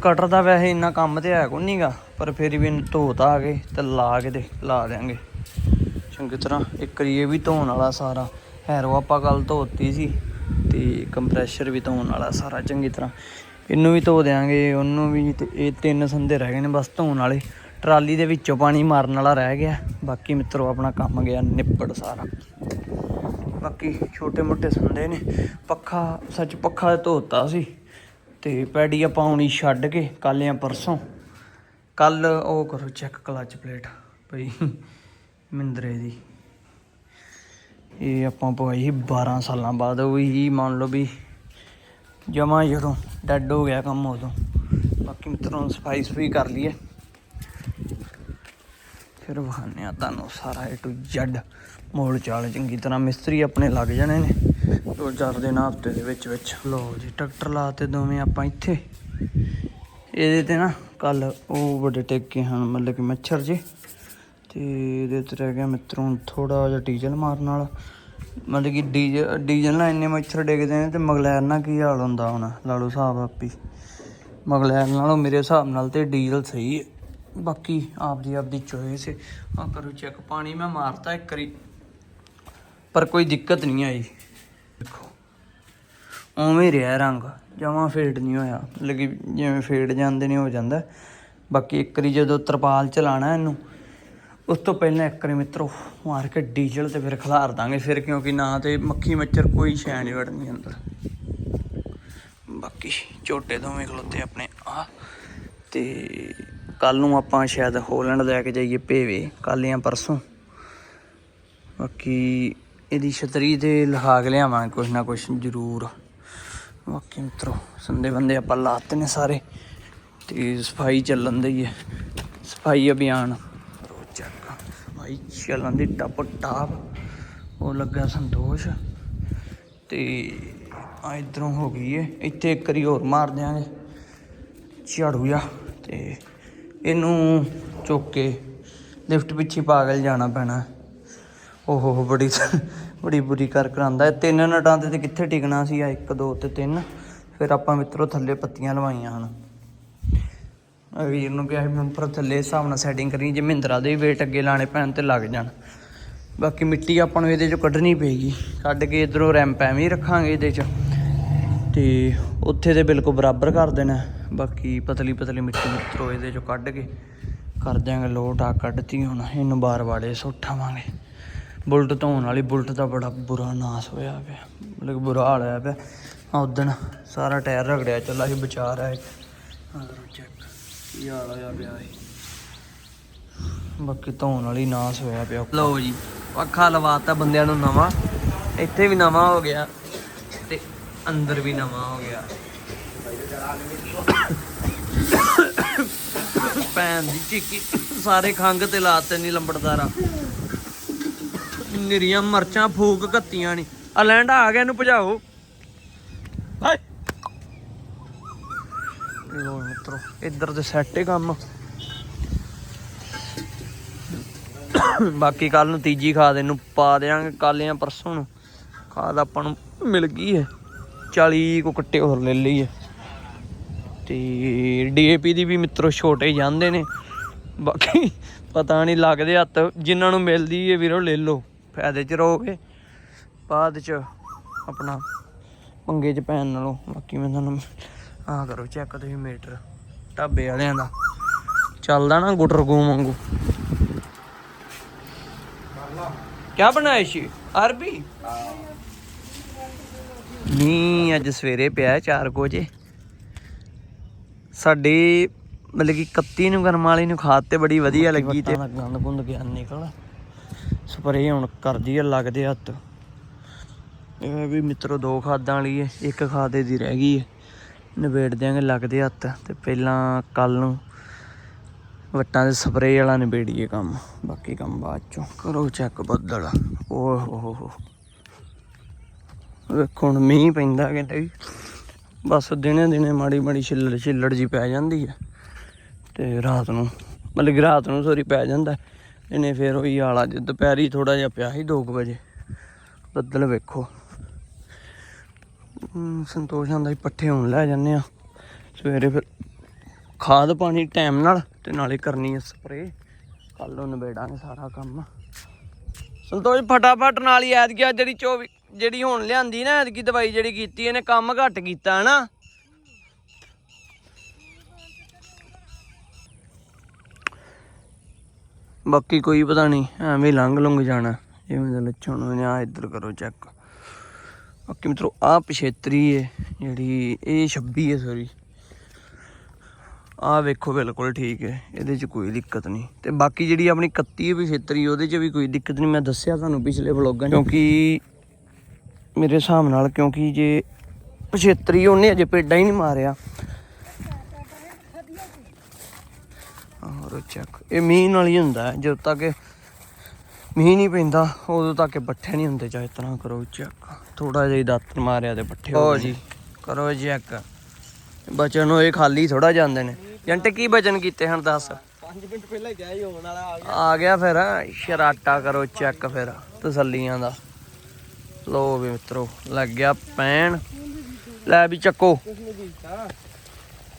ਕਟਰ ਦਾ ਵੈਸੇ ਇੰਨਾ ਕੰਮ ਤੇ ਹੈ ਕੋਈ ਨਹੀਂਗਾ ਪਰ ਫਿਰ ਵੀ ਧੋਤਾ ਆ ਗਏ ਤੇ ਲਾ ਕੇ ਤੇ ਲਾ ਦਿਆਂਗੇ। ਚੰਗੀ ਤਰ੍ਹਾਂ ਇੱਕ ਇਹ ਵੀ ਧੋਣ ਵਾਲਾ ਸਾਰਾ। ਹੈਰੋ ਆਪਾਂ ਕੱਲ ਧੋਤੀ ਸੀ ਤੇ ਕੰਪਰੈਸ਼ਰ ਵੀ ਧੋਣ ਵਾਲਾ ਸਾਰਾ ਚੰਗੀ ਤਰ੍ਹਾਂ। ਇਹਨੂੰ ਵੀ ਧੋ ਦਿਆਂਗੇ ਉਹਨੂੰ ਵੀ ਤੇ ਇਹ ਤਿੰਨ ਸੰਦੇ ਰਹਿ ਗਏ ਨੇ ਬਸ ਧੋਣ ਵਾਲੇ। ਟਰਾਲੀ ਦੇ ਵਿੱਚੋਂ ਪਾਣੀ ਮਾਰਨ ਵਾਲਾ ਰਹਿ ਗਿਆ। ਬਾਕੀ ਮਿੱਤਰੋ ਆਪਣਾ ਕੰਮ ਗਿਆ ਨਿਪੜ ਸਾਰਾ। ਬਾਕੀ ਛੋਟੇ ਮੋਟੇ ਸੰਦੇ ਨੇ। ਪੱਖਾ, ਸੱਚ ਪੱਖਾ ਧੋਤਾ ਸੀ। ਤੇ ਪੈਡੀ ਆਪਾਂ ਹੁਣੀ ਛੱਡ ਕੇ ਕੱਲ ਜਾਂ ਪਰਸੋਂ। ਕੱਲ ਉਹ ਕਰੋ ਚੈੱਕ ਕਲਚ ਪਲੇਟ ਪਈ ਮਿੰਦਰੇ ਦੀ। ਇਹ ਆਪਾਂ ਪਵਾਈ ਸੀ 12 ਸਾਲਾਂ ਬਾਅਦ, ਉਹ ਹੀ ਮੰਨ ਲਓ ਵੀ ਜਮਾ ਜਦੋਂ ਡੈੱਡ ਹੋ ਗਿਆ ਕੰਮ ਉਦੋਂ। ਬਾਕੀ ਮਿੱਤਰੋਂ ਸਫ਼ਾਈ ਸਫ਼ਾਈ ਕਰ ਲਈਏ। ਫਿਰ ਵਿਖਾਉਂਦੇ ਆ ਤੁਹਾਨੂੰ ਸਾਰਾ ਏ ਟੂ ਜ਼ੈਡ ਮੋਲ ਚਾਲ ਚੰਗੀ ਤਰ੍ਹਾਂ ਮਿਸਤਰੀ ਆਪਣੇ ਲੱਗ ਜਾਣੇ ਨੇ। ਦੋ ਚਾਰ ਦਿਨ ਹਫ਼ਤੇ ਦੇ ਵਿੱਚ ਵਿੱਚ। ਲਓ ਜੀ, ਟਰੈਕਟਰ ਲਾਤੇ ਦੋਵੇਂ ਆਪਾਂ ਇੱਥੇ। ਇਹਦੇ ਤੇ ਨਾ ਕੱਲ ਉਹ ਵੱਡੇ ਟੇਕੇ ਹਨ, ਮਤਲਬ ਕਿ ਮੱਛਰ ਜੇ। ਤੇ ਇਹਦੇ ਤੇ ਰਹਿ ਗਿਆ ਮਿੱਤਰੋਂ ਥੋੜਾ ਜਿਹਾ ਡੀਜ਼ਲ ਮਾਰਨ ਨਾਲ ਮਤਲਬ ਕਿ ਡੀਜ਼ਲ ਡੀਜ਼ਲ ਨਾਲ ਇੰਨੇ ਮੱਛਰ ਡਿੱਗਦੇ ਨੇ ਤੇ ਮਗਲੈਰ ਨਾਲ ਕੀ ਹਾਲ ਹੁੰਦਾ ਹੁਣ ਲਾ ਲਓ ਹਿਸਾਬ ਆਪੀ। ਮਗਲੈਰ ਨਾਲੋਂ ਮੇਰੇ ਹਿਸਾਬ ਨਾਲ ਤੇ ਡੀਜ਼ਲ ਸਹੀ ਹੈ। ਬਾਕੀ ਆਪਦੀ ਆਪਦੀ ਚੋਇਸ ਹੈ ਆ ਕਰੋ ਚੈੱਕ ਪਾਣੀ ਮੈਂ ਮਾਰਤਾ ਇੱਕ ਵਾਰੀ। ਪਰ ਕੋਈ ਦਿੱਕਤ ਨਹੀਂ ਆਈ। ਦੇਖੋ, ਉਵੇਂ ਰਿਹਾ ਰੰਗ, ਜਮਾਂ ਫੇਡ ਨਹੀਂ ਹੋਇਆ। ਲੱਗੀ ਜਿਵੇਂ ਫੇਡ ਜਾਂਦੇ ਨੇ, ਹੋ ਜਾਂਦਾ। ਬਾਕੀ ਇੱਕ ਵਾਰੀ ਜਦੋਂ ਤਰਪਾਲ ਚਲਾਣਾ ਇਹਨੂੰ, ਉਸ ਤੋਂ ਪਹਿਲਾਂ ਇੱਕ ਵਾਰੀ ਮਿੱਤਰੋ, ਮਾਰ ਕੇ ਡੀਜ਼ਲ ਤੇ ਫਿਰ ਖਲਾਰ ਦਾਂਗੇ। ਫਿਰ ਕਿਉਂਕਿ ਨਾ ਤੇ ਮੱਖੀ ਮੱਛਰ ਕੋਈ ਸ਼ੈ ਨਹੀਂ ਵੜਨੀ ਅੰਦਰ ਬਾਕੀ ਝੋਟੇ ਦੋਵੇਂ ਖਲੋਤੇ ਆਪਣੇ। ਆ ਤੇ ਕੱਲ ਨੂੰ ਆਪਾਂ ਸ਼ਾਇਦ ਹੋਲੈਂਡ ਲੈ ਕੇ ਜਾਈਏ ਭੇਵੇ ਕੱਲ ਜਾਂ ਪਰਸੋਂ। ਬਾਕੀ ਇਹਦੀ ਛਤਰੀ ਤੇ ਲਹਾ ਕੇ ਲਿਆਵਾਂ ਕੁਛ ਨਾ ਕੁਛ ਜ਼ਰੂਰ। ਬਾਕੀ ਮਿੱਤਰੋ ਸੰਦੇ ਬੰਦੇ ਆਪਾਂ ਲਾਤੇ ਨੇ ਸਾਰੇ, ਤੇ ਸਫ਼ਾਈ ਚੱਲਣ ਦੀ ਹੈ। ਸਫ਼ਾਈ ਅਭਿਆਨ। ਕਰੋ ਚੱਕ, ਸਫ਼ਾਈ ਚੱਲਣ ਦੀ ਟੱਪ ਟਾਪ। ਉਹ ਲੱਗਾ ਸੰਤੋਸ਼। ਤੇ ਆ ਇਧਰੋਂ ਹੋ ਗਈ ਏ, ਇੱਥੇ ਇੱਕ ਵਾਰੀ ਹੋਰ ਮਾਰ ਦਿਆਂਗੇ। ਝਾੜੂ ਜਾ ਤੇ ਇਹਨੂੰ ਚੁੱਕ ਕੇ ਲਿਫਟ ਪਿੱਛੇ ਪਾ ਕੇ ਜਾਣਾ ਪੈਣਾ। ਓਹੋ ਹੋ, ਬੜੀ ਬੜੀ ਬੁਰੀ ਕਰ ਕਰਾਂਦਾ। ਤਿੰਨ ਨਟਾਂ ਤੇ ਤੇ ਕਿੱਥੇ ਟਿਕਣਾ ਸੀ ਆ 1 2 ਤੇ 3 ਫਿਰ ਆਪਾਂ ਮਿੱਤਰੋ ਥੱਲੇ ਪੱਤੀਆਂ ਲਵਾਈਆਂ ਹਨ। ਆ ਵੀਰ ਨੂੰ ਕਿਹਾ ਸੀ, ਮੈਂ ਉੱਪਰ ਥੱਲੇ ਹਿਸਾਬ ਨਾਲ ਸੈਟਿੰਗ ਕਰਨੀ ਜੇ ਮਹਿੰਦਰਾ ਦੇ ਵੇਟ ਅੱਗੇ ਲਾਣੇ ਪੈਣ ਤੇ ਲੱਗ ਜਾਣ। ਬਾਕੀ ਮਿੱਟੀ ਆਪਾਂ ਨੂੰ ਇਹਦੇ ਚੋਂ ਕੱਢਣੀ ਪਏਗੀ। ਕੱਢ ਕੇ ਇਧਰੋਂ ਰੈਂਪ ਐਵੇਂ ਹੀ ਰੱਖਾਂਗੇ ਇਹਦੇ ਚ। ਤੇ ਉੱਥੇ ਦੇ ਬਿਲਕੁਲ ਬਰਾਬਰ ਕਰ ਦੇਣਾ। ਬਾਕੀ ਪਤਲੀ ਪਤਲੀ ਮਿੱਟੀ ਮਿੱਤਰੋ ਇਹਦੇ ਚੋਂ ਕੱਢ ਕੇ ਕਰ ਦਿਆਂਗੇ ਲੋਟ ਆ ਕੱਢਤੀ ਹੁਣ। ਇਹਨੂੰ ਬਾਰ ਵਾਲੇ ਸੁੱਟਾਵਾਂਗੇ ਬੁਲਟ ਧੋਣ ਵਾਲੀ ਬੁਲਟ ਦਾ ਬੜਾ ਬੁਰਾ ਨਾਸ ਹੋਇਆ ਪਿਆ। ਮਤਲਬ ਬੁਰਾ ਹਾਲ ਹੋਇਆ ਪਿਆ। ਆ ਉਦਣ ਸਾਰਾ ਟਾਇਰ ਰਗੜਿਆ, ਚੱਲਾ ਸੀ ਵਿਚਾਰ ਰਿਹਾ ਆ ਕਰੋ ਚੈੱਕ ਕੀ ਹਾਲ ਹੋਇਆ ਪਿਆ ਸੀ ਬਾਕੀ ਧੋਣ ਵਾਲੀ ਨਾਸ ਹੋਇਆ ਪਿਆ। ਲਓ ਜੀ, ਪੱਖਾ ਲਵਾਤਾ ਬੰਦਿਆਂ ਨੂੰ ਨਵਾਂ। ਇੱਥੇ ਵੀ ਨਵਾਂ ਹੋ ਗਿਆ। ਅੰਦਰ ਵੀ ਨਵਾਂ ਹੋ ਗਿਆ। ਭੈਣ ਦੀ ਚੀਕੀ ਸਾਰੇ ਖੰਗ ਤੇ ਲਾਤੇ ਨਹੀਂ ਲੰਬੜਦਾਰਾ। ਨਿਰੀਆਂ ਮਰਚਾਂ ਫੂਕ ਘੱਤੀਆਂ ਨਹੀਂ ਆ ਲੈਂਡਾ ਆ ਗਿਆ ਇਹਨੂੰ ਭਜਾਓ। ਹਾਏ! ਲੋ ਮਿੱਤਰੋ, ਇੱਧਰ ਤੇ ਸੈੱਟ ਹੀ ਕੰਮ। ਬਾਕੀ ਕੱਲ ਨੂੰ ਤੀਜੀ ਖਾਦ ਇਹਨੂੰ ਪਾ ਦੇਾਂਗੇ ਕੱਲ ਜਾਂ ਪਰਸੋਂ ਨੂੰ। ਖਾਦ ਆਪਾਂ ਨੂੰ ਮਿਲ ਗਈ ਹੈ। 40 ਕੋ ਕੱਟੇ ਹੋਰ ਲੈ ਲਈਏ। ਤੇ ਡੀਏਪੀ ਦੀ ਵੀ ਮਿੱਤਰੋ ਛੋਟੇ ਜਾਂਦੇ ਨੇ। ਬਾਕੀ ਪਤਾ ਨਹੀਂ ਲੱਗਦੇ ਹੱਥ ਜਿਨ੍ਹਾਂ ਨੂੰ ਮਿਲਦੀ ਹੈ ਵੀਰੋ ਲੈ ਲਓ, ਫਾਇਦੇ ਚ ਰਹੋਗੇ। ਬਾਅਦ ਚ ਆਪਣਾ ਪੰਗੇ ਚ ਪੈਣ ਨਾਲੋਂ। ਬਾਕੀ ਮੈਂ ਤੁਹਾਨੂੰ ਆ ਕਰੋ ਚੈੱਕ ਤੁਸੀਂ ਮੀਟਰ ਢਾਬੇ ਵਾਲਿਆਂ ਦਾ। ਚੱਲਦਾ ਨਾ ਗੁਟਰ ਗੂ ਵਾਂਗੂ। ਕਿਆ ਬਣਾਇਆ ਸੀ? ਅਰਬੀ ਨੀ ਅੱਜ ਸਵੇਰੇ ਪਿਆ 4 ਵਜੇ। ਸਾਡੇ ਮਤਲਬ ਕਿ 31 ਨੂੰ ਗਰਮ ਵਾਲੀ ਨੂੰ ਖਾਦ ਤੇ ਬੜੀ ਵਧੀਆ ਲੱਗੀ ਤੇ। ਗੰਦ ਗੁੰਦ ਗਿਆ ਨਿਕਲ। ਸਪਰੇ ਹੁਣ ਕਰਦੀ ਆ ਲੱਗਦੇ ਹੱਥ। ਇਹ ਵੀ ਮਿੱਤਰੋ ਦੋ ਖਾਦਾਂ ਵਾਲੀ ਹੈ ਇੱਕ ਖਾਦੇ ਦੀ ਰਹਿ ਗਈ ਹੈ ਨਿਬੇੜ ਦਿਆਂਗੇ ਲੱਗਦੇ ਹੱਥ ਤੇ ਪਹਿਲਾਂ ਕੱਲ ਨੂੰ ਵੱਟਾਂ ਦੇ ਸਪਰੇ ਵਾਲਾ ਨਿਬੇੜੀਏ ਕੰਮ। ਬਾਕੀ ਕੰਮ ਬਾਅਦ ਚੋਂ। ਕਰੋ ਚੈੱਕ ਬੱਦਲ। ਓਹ ਹੋ ਹੋ। ਵੇਖੋ ਹੁਣ ਮੀਂਹ ਪੈਂਦਾ ਕਹਿੰਦੇ ਵੀ। ਬਸ ਦਿਨੇ ਦਿਨੇ ਮਾੜੀ ਮਾੜੀ ਛਿੱਲੜ ਛਿੱਲੜ ਜੀ ਪੈ ਜਾਂਦੀ ਹੈ ਤੇ ਰਾਤ ਨੂੰ ਮਤਲਬ ਕਿ ਰਾਤ ਨੂੰ ਸੋਰੀ ਪੈ ਜਾਂਦਾ। ਇਹਨੇ ਫੇਰ ਉਹੀ ਆਲਾ ਜਿ ਦੁਪਹਿਰੀ ਥੋੜਾ ਜਿਹਾ ਪਿਆ ਸੀ 2 ਵਜੇ। ਬੱਦਲ ਵੇਖੋ। ਹਮ, ਸੰਤੋਸ਼ ਆਂਦਾ ਸੀ ਪੱਠੇ ਹੁਣ ਲੈ ਜਾਂਦੇ ਆ। ਸਵੇਰੇ ਫਿਰ ਖਾਦ ਪਾਣੀ ਟਾਈਮ ਨਾਲ ਤੇ ਨਾਲੇ ਕਰਨੀ ਹੈ ਸਪਰੇ ਕੱਲ ਨੂੰ ਨਿਬੇੜਾਂਗੇ ਸਾਰਾ ਕੰਮ। ਸੰਤੋਸ਼ ਫਟਾਫਟ ਨਾਲ ਹੀ ਐਤ ਜਿਹੜੀ 24 ਜਿਹੜੀ ਹੁਣ ਲਿਆਂਦੀ ਨਾ ਐਤਕੀ ਦਵਾਈ ਜਿਹੜੀ ਕੀਤੀ, ਇਹਨੇ ਕੰਮ ਘੱਟ ਕੀਤਾ ਹਨਾ। ਬਾਕੀ ਕੋਈ ਪਤਾ ਨਹੀਂ ਐਵੇਂ ਲੰਘ ਲੰਘ ਜਾਣਾ। ਜਿਵੇਂ ਦਾ ਲੱਛਣ ਹੋਣੇ ਆ ਇੱਧਰ ਕਰੋ ਚੈੱਕ ਬਾਕੀ ਮਿੱਤਰੋ ਆ ਪਿਛੇਤਰੀ ਹੈ ਜਿਹੜੀ ਇਹ 26 ਹੈ ਸੋਰੀ ਆ ਵੇਖੋ, ਬਿਲਕੁਲ ਠੀਕ ਹੈ ਇਹਦੇ 'ਚ ਕੋਈ ਦਿੱਕਤ ਨਹੀਂ ਤੇ ਬਾਕੀ ਜਿਹੜੀ ਆਪਣੀ 31 ਹੈ ਪਿਛੇਤਰੀ, ਉਹਦੇ 'ਚ ਵੀ ਕੋਈ ਦਿੱਕਤ ਨਹੀਂ ਮੈਂ ਦੱਸਿਆ ਤੁਹਾਨੂੰ ਪਿਛਲੇ ਵਲੋਗਾਂ 'ਚ। ਕਿਉਂਕਿ ਮੇਰੇ ਹਿਸਾਬ ਨਾਲ ਕਿਉਂਕਿ ਜੇ ਪਿਛੇਤਰੀ ਉਹਨੇ ਅਜੇ ਪੇਡਾ ਹੀ ਨਹੀਂ ਮਾਰਿਆ। ਕਰੋ ਚੈੱਕ ਇਹ ਮੀਂਹ ਨਾਲ ਹੀ ਹੁੰਦਾ ਜਦੋਂ ਤੱਕ ਮੀਂਹ ਨਹੀਂ ਪੈਂਦਾ ਉਦੋਂ ਤੱਕ ਪੱਠੇ ਨਹੀਂ ਹੁੰਦੇ ਚਾਹੇ ਤਰ੍ਹਾਂ ਕਰੋ ਚੈੱਕ ਥੋੜਾ ਜਿਹਾ ਦਾਤਰ ਮਾਰਿਆ ਤੇ ਪੱਠੇ ਹੋ ਜੀ ਕਰੋ ਚੈੱਕ ਬਚਨ ਨੂੰ ਇਹ ਖਾਲੀ ਥੋੜਾ ਜਾਂਦੇ ਨੇ। ਜੰਟ ਕੀ ਬਚਨ ਕੀਤੇ ਹਨ ਦੱਸ?
5 ਮਿੰਟ ਪਹਿਲਾਂ ਹੀ ਗਿਆ ਹੀ ਹੋਣ ਵਾਲਾ ਆ ਗਿਆ।
ਆ ਗਿਆ ਫਿਰ ਸ਼ਰਾਟਾ ਕਰੋ ਚੈੱਕ ਫਿਰ ਤਸੱਲੀਆਂ ਦਾ। ਲੋ ਵੀ ਮਿੱਤਰੋ ਲੱਗ ਗਿਆ ਪੈਣ। ਲੈ ਵੀ ਚੱਕੋ।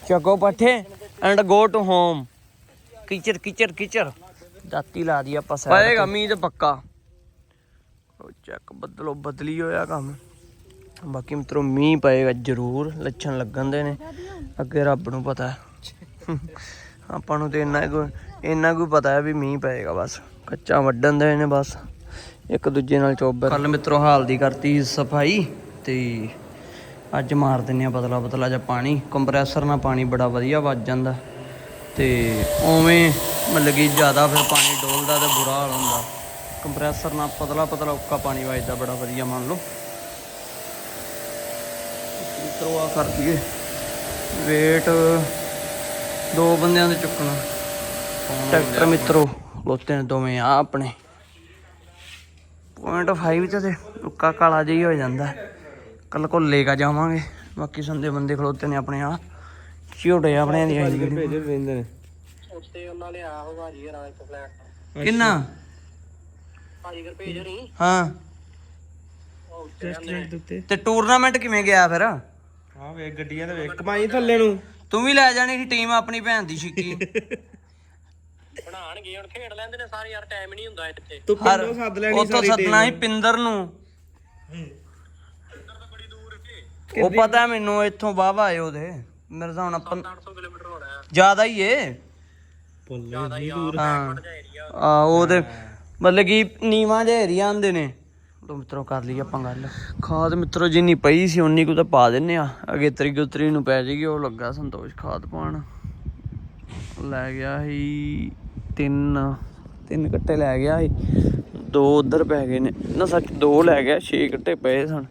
ਚੱਕੋ ਪੱਠੇ ਐਂਡ ਗੋ ਟੂ ਹੋਮ ਕਿਚਰ ਕਿਚਰ ਕਿਚਰ ਦਾਤੀ ਲਾ ਦੀ ਆਪਾਂ ਸਾਈਡ ਪਏਗਾ ਮੀਂਹ ਤੇ ਪੱਕਾ। ਉਹ ਚੱਕ ਬਦਲੋ ਬਦਲੀ ਹੋਇਆ ਕੰਮ। ਬਾਕੀ ਮਿੱਤਰੋ ਮੀਂਹ ਪਏਗਾ ਜ਼ਰੂਰ ਲੱਛਣ ਲੱਗਣ ਦੇ ਨੇ। ਅੱਗੇ ਰੱਬ ਨੂੰ ਪਤਾ। ਹੈ ਆਪਾਂ ਨੂੰ ਤੇ ਇੰਨਾ ਕੁ ਇੰਨਾ ਕੁ ਪਤਾ ਹੈ ਵੀ ਮੀਂਹ ਪਏਗਾ ਬਸ। ਕੱਚਾ ਵੱਢਣ ਦੇ ਨੇ ਬਸ। ਇੱਕ ਦੂਜੇ ਨਾਲ ਚੋਬਰ। ਕੱਲ ਮਿੱਤਰੋ ਹਾਲ ਦੀ ਕਰਤੀ ਸਫ਼ਾਈ ਤੇ ਅੱਜ ਮਾਰ ਦਿੰਨੇ ਆ ਪਤਲਾ ਪਤਲਾ ਜਿਹਾ ਪਾਣੀ। ਕੰਪਰੈਸਰ ਨਾਲ ਪਾਣੀ ਬੜਾ ਵਧੀਆ ਵੱਜ ਜਾਂਦਾ। ਤੇ ਉਵੇਂ ਮਤਲਬ ਕਿ ਜ਼ਿਆਦਾ ਫਿਰ ਪਾਣੀ ਡੋਲਦਾ ਤੇ ਬੁਰਾ ਹਾਲ ਹੁੰਦਾ। ਕੰਪਰੈਸਰ ਨਾਲ ਪਤਲਾ ਪਤਲਾ ਉੱਕਾ ਪਾਣੀ ਵੱਜਦਾ ਬੜਾ ਵਧੀਆ ਮੰਨ ਲਓ। ਮਿੱਤਰੋ ਆ ਕਰ ਦਈਏ। ਵੇਟ ਦੋ ਬੰਦਿਆਂ ਦੇ ਚੁੱਕਣਾ। ਟਰੈਕਟਰ ਮਿੱਤਰੋ ਲੋਤੇ ਨੇ ਦੋਵੇਂ ਆ ਆਪਣੇ। ਪੁਆਇੰਟ 5 ਤੇ ਤੇ ਉੱਕਾ ਕਾਲਾ ਜਿਹਾ ਹੀ ਹੋ ਜਾਂਦਾ। ਕੱਲ ਕੋ ਲੈ ਕੇ ਜਾਵਾਂਗੇ। ਬਾਕੀ ਸੰਦੇ ਬੰਦੇ ਖਲੋਤੇ ਨੇ ਆਪਣੇ ਆ। ਝੋਟੇ ਆਪਣੇ ਦੀ ਆਈ
ਭੇਜੇ ਰਹਿੰਦੇ ਨੇ।
ਉੱਤੇ ਉਹਨਾਂ ਨੇ ਆ ਹੋ ਭਾਜੀ ਤੋਂ ਫਲੈਟ
ਕਿੰਨਾ?
ਭਾਜੀ ਕਰ ਭੇਜ ਰਹੀ
ਹਾਂ। ਤੇ ਟੂਰਨਾਮੈਂਟ ਕਿਵੇਂ ਗਿਆ ਫਿਰ?
ਆ ਵੇਖ ਗੱਡੀਆਂ ਤੇ ਵੇਖ। ਕਮਾਈ ਥੱਲੇ ਨੂੰ।
ਤੂੰ ਵੀ ਲੈ ਜਾਣੀ ਸੀ ਟੀਮ ਆਪਣੀ ਭੈਣ ਦੀ ਛਿੱਕੀ। (laughs)
ਬਣਾਣਗੇ ਹੁਣ ਖੇਡ ਲੈਂਦੇ ਨੇ ਸਾਰੇ ਯਾਰ ਟਾਈਮ ਨਹੀਂ ਹੁੰਦਾ ਇੱਥੇ।
ਤੂੰ ਪਿੰਡੋਂ ਸੱਦ ਲੈਣੀ
ਉੱਥੋਂ ਸੱਦਣਾ ਸੀ ਪਿੰਦਰ ਨੂੰ। ਉਹ ਪਤਾ ਮੈਨੂੰ ਇੱਥੋਂ ਵਾਹਵਾ ਆਏ ਉਹਦੇ। ਮੇਰੇ ਹਿਸਾਬ ਨਾਲ
800 ਕਿਲੋਮੀਟਰ ਹੋਣਾ ਹੈ।
ਜ਼ਿਆਦਾ ਹੀ ਏ।
ਜ਼ਿਆਦਾ ਹੀ ਆ।
ਹਾਂ। ਆ ਉਹ ਤੇ ਮਤਲਬ ਕਿ ਨੀਵਾਂ ਜਿਹੇ ਏਰੀਆ ਆਂਦੇ ਨੇ। ਲੋ ਮਿੱਤਰੋ ਕਰ ਲਈ ਆਪਾਂ ਗੱਲ। ਖਾਦ ਮਿੱਤਰੋ ਜਿੰਨੀ ਪਈ ਸੀ ਉਨੀ ਕੁ ਤਾਂ ਪਾ ਦਿੰਨੇ ਆ। ਅਗੇ ਤਰੀ ਗੁਤਰੀ ਨੂੰ ਪੈ ਜੇਗੀ ਉਹ ਲੱਗਾ ਸੰਤੋਸ਼ ਖਾਦ ਪਾਣ ਲੈ ਗਿਆ ਸੀ। ਤਿੰਨ। ਤਿੰਨ ਕੱਟੇ ਲੈ ਗਿਆ ਸੀ। ਦੋ ਉਧਰ ਪੈ ਗਏ ਨੇ। ਨਾ ਸੱਚ ਦੋ ਲੈ ਗਿਆ, ਛੇ ਕੱਟੇ ਪਏ ਸਨ।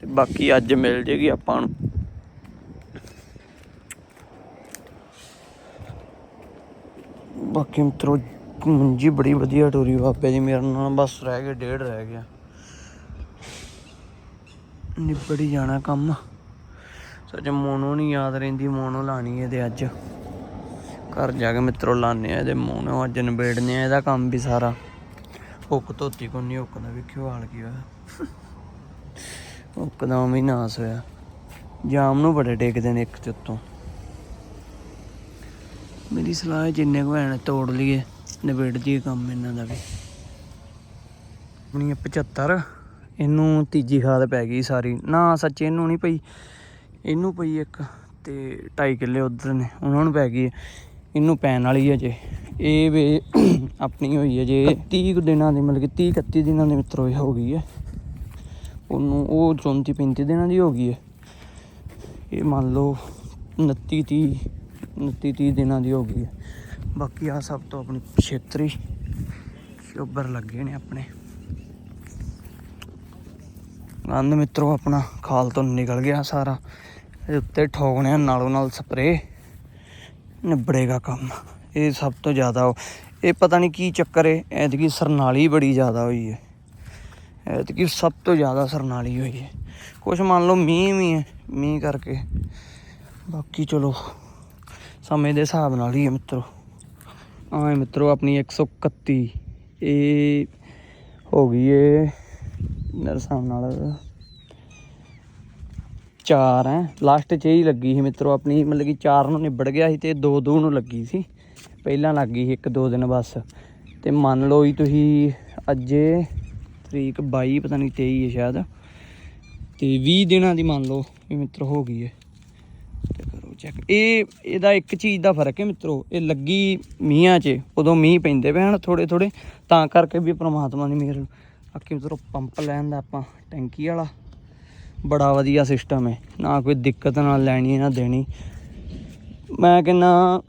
ਤੇ ਬਾਕੀ ਅੱਜ ਮਿਲ ਜੇਗੀ ਆਪਾਂ ਨੂੰ। ਬਾਕੀ ਮਿੱਤਰੋ, ਮੰਜੀ ਬੜੀ ਵਧੀਆ ਟੋਰੀ ਬਾਪੇ ਜੀ ਮੇਰੇ ਨਾਲ ਬਸ ਰਹਿ ਗਏ ਡੇਢ ਰਹਿ ਗਿਆ। ਨਿਬੜੀ ਜਾਣਾ ਕੰਮ। ਸੱਚ ਮੋਨੋ ਨਹੀਂ ਯਾਦ ਰਹਿੰਦੀ, ਮੋਨੋ ਲਾਣੀ ਹੈ ਤੇ ਅੱਜ। ਘਰ ਜਾ ਕੇ ਮਿੱਤਰੋ ਲਾਣੇ ਆ, ਇਹਦੇ ਮੋਨੋ ਅੱਜ ਨਿਬੇੜਨੇ ਆ, ਇਹਦਾ ਕੰਮ ਵੀ ਸਾਰਾ। ਹੁੱਕ ਧੋਤੀ ਕੋ ਨਹੀਂ ਹੁੱਕ ਦਾ ਵੇਖਿਓ ਹਾਲ ਕੀ ਹੋਇਆ। ਹੁੱਕ ਦਾ ਵੀ ਨਾਸ ਹੋਇਆ। ਜਾਮ ਨੂੰ ਬੜੇ ਟੇਕਦੇ ਨੇ ਇੱਕ ਤੇ ਮੇਰੀ ਸਲਾਹ ਹੈ ਜਿੰਨੇ ਕੁ ਭੈਣ ਤੋੜ ਲਈਏ ਨਿਬੇੜ ਦੀਏ ਕੰਮ ਇਹਨਾਂ ਦਾ ਵੀ। ਆਪਣੀ 75 ਇਹਨੂੰ ਤੀਜੀ ਖਾਦ ਪੈ ਗਈ ਸਾਰੀ। ਨਾ, ਸੱਚ ਇਹਨੂੰ ਨਹੀਂ ਪਈ। ਇਹਨੂੰ ਪਈ ਇੱਕ ਤੇ 2.5 ਕਿੱਲੇ ਉਧਰ ਨੇ, ਉਹਨਾਂ ਨੂੰ ਪੈ ਗਈ ਇਹਨੂੰ ਪੈਣ ਵਾਲੀ ਹੈ ਜੇ। ਇਹ ਵੇ ਆਪਣੀ ਹੋਈ ਹੈ ਜੇ। 30 ਕੁ ਦਿਨਾਂ ਦੀ, ਮਤਲਬ ਕਿ 30 31 ਦਿਨਾਂ ਦੇ ਮਿੱਤਰੋ, ਇਹ ਹੋ ਗਈ ਹੈ ਉਹਨੂੰ ਉਹ 34 35 ਦਿਨਾਂ ਦੀ ਹੋ ਗਈ ਹੈ ਇਹ ਮੰਨ ਲਓ 29 30 29 30 ਦਿਨਾਂ ਦੀ ਹੋ ਗਈ ਹੈ ਬਾਕੀ ਆ ਸਭ ਤੋਂ ਆਪਣੀ ਛੇਤਰੀ ਸ਼ੋਬਰ ਲੱਗੇ ਨੇ ਆਪਣੇ। ਗੰਦ ਮਿੱਤਰੋ, ਆਪਣਾ ਖਾਲ ਤੋਂ ਨਿਕਲ ਗਿਆ ਸਾਰਾ। ਇਹਦੇ ਉੱਤੇ ਠੋਕਣੇ ਨਾਲੋਂ ਨਾਲ ਸਪਰੇ ਨਿਬੜੇਗਾ ਕੰਮ। ਇਹ ਸਭ ਤੋਂ ਜ਼ਿਆਦਾ ਉਹ- ਇਹ ਪਤਾ ਨਹੀਂ ਕੀ ਚੱਕਰ ਹੈ ਐਤਕੀ ਸਰਨਾਲੀ ਬੜੀ ਜ਼ਿਆਦਾ ਹੋਈ ਹੈ ਐਤਕੀ ਸਭ ਤੋਂ ਜ਼ਿਆਦਾ ਸਰਨਾਲੀ ਹੋਈ ਹੈ ਕੁਛ ਮੰਨ ਲਓ ਮੀਂਹ ਵੀ ਹੈ ਮੀਂਹ ਕਰਕੇ। ਬਾਕੀ ਚਲੋ, ਸਮੇਂ ਦੇ ਹਿਸਾਬ ਨਾਲ ਹੀ ਹੈ ਮਿੱਤਰੋ। ਆਏ ਮਿੱਤਰੋ, ਆਪਣੀ 131 ਇਹ ਹੋ ਗਈ ਏ ਮੇਰੇ ਹਿਸਾਬ ਨਾਲ ਚਾਰ ਹੈ ਲਾਸਟ 'ਚ ਹੀ ਲੱਗੀ ਸੀ ਮਿੱਤਰੋ ਆਪਣੀ, ਮਤਲਬ ਕਿ ਚਾਰ ਨੂੰ ਨਿਬੜ ਗਿਆ ਸੀ ਤੇ ਦੋ ਦੋ ਨੂੰ ਲੱਗੀ ਸੀ। ਪਹਿਲਾਂ ਲੱਗ ਗਈ ਸੀ ਇੱਕ ਦੋ ਦਿਨ ਬਸ। ਤੇ ਮੰਨ ਲਓ ਜੀ ਤੁਸੀਂ ਅੱਜੇ ਤਰੀਕ 22 ਪਤਾ ਨਹੀਂ 23 ਹੈ ਸ਼ਾਇਦ। ਤੇ 20 ਦਿਨਾਂ ਦੀ ਮੰਨ ਲਓ ਵੀ ਮਿੱਤਰੋ ਹੋ ਗਈ ਹੈ ਤੇ ਕਰੋ ਚੈੱਕ ਇਹ, ਇਹਦਾ ਇੱਕ ਚੀਜ਼ ਦਾ ਫ਼ਰਕ ਹੈ ਮਿੱਤਰੋ। ਇਹ ਲੱਗੀ ਮੀਂਹਾਂ 'ਚ, ਉਦੋਂ ਮੀਂਹ ਪੈਂਦੇ ਪਏ ਹਨ ਥੋੜੇ ਥੋੜੇ ਤਾਂ ਕਰਕੇ ਵੀ ਪ੍ਰਮਾਤਮਾ ਦੀ ਮਿਹਰ ਬਾਕੀ ਮਿੱਤਰੋ, ਪੰਪ ਲੈਣ ਦਾ ਆਪਾਂ ਟੈਂਕੀ ਵਾਲਾ। ਬੜਾ ਵਧੀਆ ਸਿਸਟਮ ਹੈ। ਨਾ ਕੋਈ ਦਿੱਕਤ, ਨਾ ਲੈਣੀ, ਨਾ ਦੇਣੀ। ਮੈਂ ਕਹਿੰਦਾ,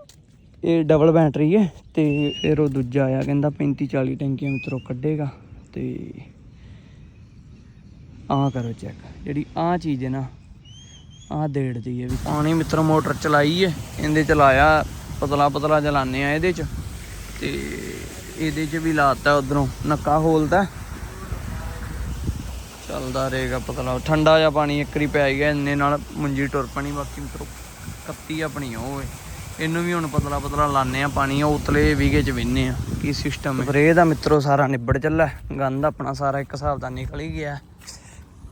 ਇਹ ਡਬਲ ਬੈਟਰੀ ਹੈ ਤੇ ਫਿਰ ਉਹ ਦੂਜਾ ਆਇਆ, ਕਹਿੰਦਾ 35 40 ਟੈਂਕੀਆਂ ਮਿੱਤਰੋ ਕੱਢੇਗਾ ਤੇ ਆਹ ਕਰੋ ਚੈੱਕ ਜਿਹੜੀ ਆਹ ਚੀਜ਼ ਹੈ ਨਾ, ਆਹ ਡੇਢ ਦੀ ਹੈ ਵੀ ਪਾਣੀ ਮਿੱਤਰ ਮੋਟਰ ਚਲਾਈ ਹੈ। ਇਹਦੇ ਚਲਾਇਆ ਪਤਲਾ ਪਤਲਾ ਜਲਾਨੇ ਆ ਇਹਦੇ ਚ ਤੇ ਇਹਦੇ ਚ ਵੀ ਲਾਤਾ ਉਧਰੋਂ। ਨੱਕਾ ਖੋਲਦਾ। ਚੱਲਦਾ ਰਹੇਗਾ ਪਤਲਾ ਠੰਡਾ ਜਿਹਾ ਪਾਣੀ ਇੱਕ ਵਾਰੀ ਪੈ ਗਿਆ, ਇੰਨੇ ਨਾਲ ਮੁੰਜੀ ਟੁਰ ਪਣੀ, ਬਾਕੀ ਮਿੱਤਰੋ ਕੱਤੀ ਆਪਣੀ ਹੋਵੇ ਇਹਨੂੰ ਵੀ ਹੁਣ ਪਤਲਾ ਪਤਲਾ ਲਾਣੇ ਆ ਪਾਣੀ, ਉਹ ਉਤਲੇ ਵੀਗੇ ਚ ਵਿੰਨੇ ਆ। ਕੀ ਸਿਸਟਮ ਹੈ। ਸਪਰੇਅ ਦਾ ਮਿੱਤਰੋ, ਸਾਰਾ ਨਿਬੜ ਚੱਲਾ ਗੰਦ ਆਪਣਾ ਸਾਰਾ ਇੱਕ ਹਿਸਾਬ ਦਾ ਨਿਕਲ ਹੀ ਗਿਆ।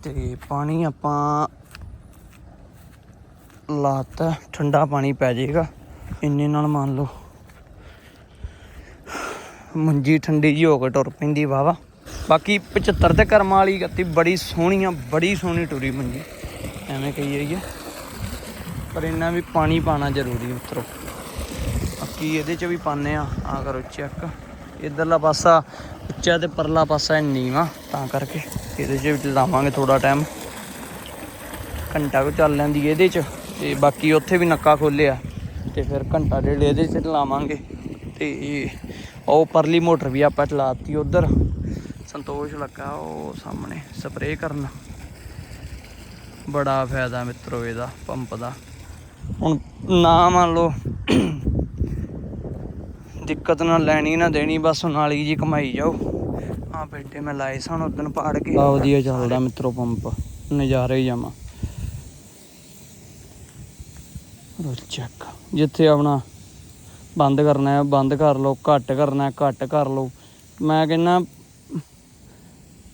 ਤੇ ਪਾਣੀ ਆਪਾਂ ਲਾਤਾ। ਠੰਡਾ ਪਾਣੀ ਪੈ ਜਾਏਗਾ। ਇੰਨੇ ਨਾਲ ਮੰਨ ਲਓ। ਮੰਜੀ ਠੰਡੀ ਜੀ ਹੋ ਕੇ ਟੁਰ ਪੈਂਦੀ ਵਾਵਾ ਬਾਕੀ 75 ਤੇ ਕਰਮਾਂ ਵਾਲੀ ਗੱਤੀ ਬੜੀ ਸੋਹਣੀ ਆ, ਬੜੀ ਸੋਹਣੀ ਟੁਰੀ ਮੰਜੀ ਐਵੇਂ ਕਹੀ ਜਾਈਏ। ਪਰ ਇੰਨਾ ਵੀ ਪਾਣੀ ਪਾਣਾ ਜ਼ਰੂਰੀ ਮਿੱਤਰੋ ਬਾਕੀ ਇਹਦੇ ਚ ਵੀ ਪਾਣੇ ਆ ਆ ਕਰੋ ਚੈੱਕ ਇਧਰਲਾ ਪਾਸਾ, ਉੱਚਾ ਤੇ ਪਰਲਾ ਪਾਸਾ ਨੀਵਾ, ਤਾਂ ਕਰਕੇ ਇਹਦੇ ਚ ਵੀ ਲਾਵਾਂਗੇ ਥੋੜਾ ਟਾਈਮ ਘੰਟਾ ਕੋ ਚੱਲ ਲੈਂਦੀ ਇਹਦੇ ਚ, ਤੇ ਬਾਕੀ ਉੱਥੇ ਵੀ ਨੱਕਾ ਖੋਲਿਆ। ਤੇ ਫਿਰ ਘੰਟਾ ਡੇਢ ਇਹਦੇ ਚ ਲਾਵਾਂਗੇ। ਤੇ ਉਹ ਪਰਲੀ ਮੋਟਰ ਵੀ ਆਪਾਂ ਚਲਾਤੀ ਉਧਰ। ਸੰਤੋਸ਼ ਲੱਗਾ ਉਹ ਸਾਹਮਣੇ ਸਪਰੇਅ ਕਰਨ। ਬੜਾ ਫਾਇਦਾ ਮਿੱਤਰੋ ਇਹਦਾ, ਪੰਪ ਦਾ। ਹੁਣ ਨਾ ਮੰਨ ਲਓ, ਦਿੱਕਤ ਨਾ ਲੈਣੀ ਨਾ ਦੇਣੀ, ਬਸ ਨਾਲੀ ਜੀ ਕਮਾਈ ਜਾਓ। ਆ ਬੇਟੇ ਮੈਂ ਲਾਏ ਸਨ ਉਦੋਂ ਪਾੜ ਕੇ। ਬਹੁਤ ਵਧੀਆ ਚੱਲਦਾ ਮਿੱਤਰੋ ਪੰਪ, ਨਜ਼ਾਰੇ ਹੀ ਜਾਵਾਂ ਰੋ ਚੱਕ, ਜਿੱਥੇ ਆਪਣਾ ਬੰਦ ਕਰਨਾ ਹੈ, ਬੰਦ ਕਰ ਲਓ, ਘੱਟ ਕਰਨਾ ਘੱਟ ਕਰ ਲਓ। ਮੈਂ ਕਹਿੰਨਾ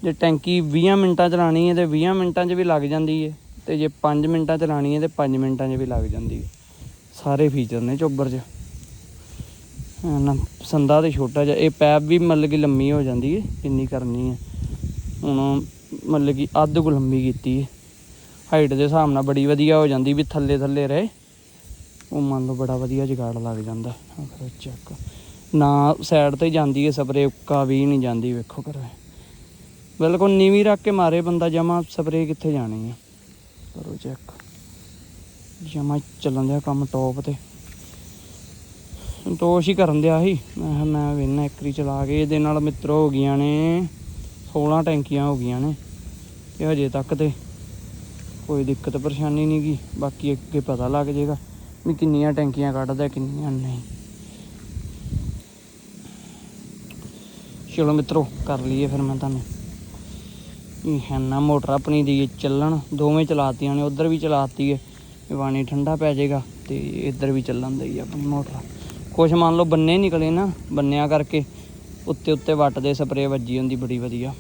ਜੇ ਟੈਂਕੀ 20 ਮਿੰਟਾਂ ਚਲਾਣੀ ਹੈ ਤੇ 20 ਮਿੰਟਾਂ 'ਚ ਵੀ ਲੱਗ ਜਾਂਦੀ ਹੈ ਤੇ ਜੇ 5 ਮਿੰਟਾਂ ਚਲਾਣੀ ਹੈ ਤੇ 5 ਮਿੰਟਾਂ 'ਚ ਵੀ ਲੱਗ ਜਾਂਦੀ ਹੈ। ਸਾਰੇ ਫੀਚਰ ਨੇ ਚੋਬਰ 'ਚ। ਨਾ, ਸੰਦਾ ਤੇ ਛੋਟਾ ਜਿਹਾ, ਇਹ ਪੈਪ ਵੀ ਮਤਲਬ ਕਿ ਲੰਮੀ ਹੋ ਜਾਂਦੀ ਹੈ ਜਿੰਨੀ ਕਰਨੀ ਹੈ। ਹੁਣ ਮਤਲਬ ਕਿ ਅੱਧ ਕੁ ਲੰਮੀ ਕੀਤੀ ਹੈ। ਹਾਈਟ ਦੇ ਹਿਸਾਬ ਨਾਲ ਬੜੀ ਵਧੀਆ ਹੋ ਜਾਂਦੀ, ਵੀ ਥੱਲੇ ਥੱਲੇ ਰਹੇ। ਉਹ ਮੰਨ ਲਓ ਬੜਾ ਵਧੀਆ ਜਗਾੜ ਲੱਗ ਜਾਂਦਾ। ਆਹ ਚੈੱਕ ਨਾ ਸਾਈਡ ਤੇ ਜਾਂਦੀ ਹੈ ਸਪਰੇ ਉੱਕਾ ਵੀ ਨਹੀਂ ਜਾਂਦੀ, ਵੇਖੋ ਕਰ। ਬਿਲਕੁਲ ਨੀਵੀਂ ਰੱਖ ਕੇ ਮਾਰੇ ਬੰਦਾ, ਜਮਾ ਸਪਰੇ ਕਿੱਥੇ ਜਾਣੀ ਆ। ਕਰੋ ਚੈੱਕ ਜਮਾ ਚੱਲਣ ਦਿਆ ਕੰਮ ਟੌਪ ਤੇ। ਸੰਤੋਸ਼ ਹੀ ਕਰਨ ਦਿਆ ਸੀ। ਮੈਂ ਕਿਹਾ, ਮੈਂ ਵੇਨਾ ਇੱਕਰੀ ਚਲਾ ਕੇ ਇਹਦੇ ਨਾਲ ਮਿੱਤਰੋ ਹੋ ਗਈਆਂ ਨੇ। 16 ਟੈਂਕੀਆਂ ਹੋ ਗਈਆਂ ਨੇ। ਤੇ ਹਜੇ ਤੱਕ ਤੇ ਕੋਈ ਦਿੱਕਤ ਪਰੇਸ਼ਾਨੀ ਨਹੀਂ ਗੀ। ਬਾਕੀ ਅੱਗੇ ਪਤਾ ਲੱਗ ਜਾਏਗਾ ਵੀ ਕਿੰਨੀਆਂ ਟੈਂਕੀਆਂ ਕੱਢਦਾ, ਕਿੰਨੀਆਂ ਨਹੀਂ। ਚਲੋ ਮਿੱਤਰੋ, ਕਰ ਲਈਏ ਫਿਰ ਮੈਂ ਤੁਹਾਨੂੰ। ਇਹ ਹੈ ਨਾ, ਮੋਟਰ ਆਪਣੀ ਦੀ ਚੱਲਣ, ਦੋਵੇਂ ਚਲਾਤੀਆਂ ਨੇ, ਉਧਰ ਵੀ ਚਲਾਤੀ ਹੈ। ਇਹ ਪਾਣੀ ਠੰਡਾ ਪੈ ਜਾਏਗਾ ਤੇ ਇੱਧਰ ਵੀ ਚੱਲਣ ਦਈ ਆਪਣੀ ਮੋਟਰ। ਕੁਛ ਮੰਨ ਲਓ ਬੰਨੇ ਨਿਕਲੇ ਨਾ, ਬੰਨਿਆ ਕਰਕੇ ਉੱਤੇ ਉੱਤੇ ਵੱਟ ਦੇ ਸਪਰੇਅ ਵੱਜੀ ਹੁੰਦੀ ਬੜੀ ਵਧੀਆ।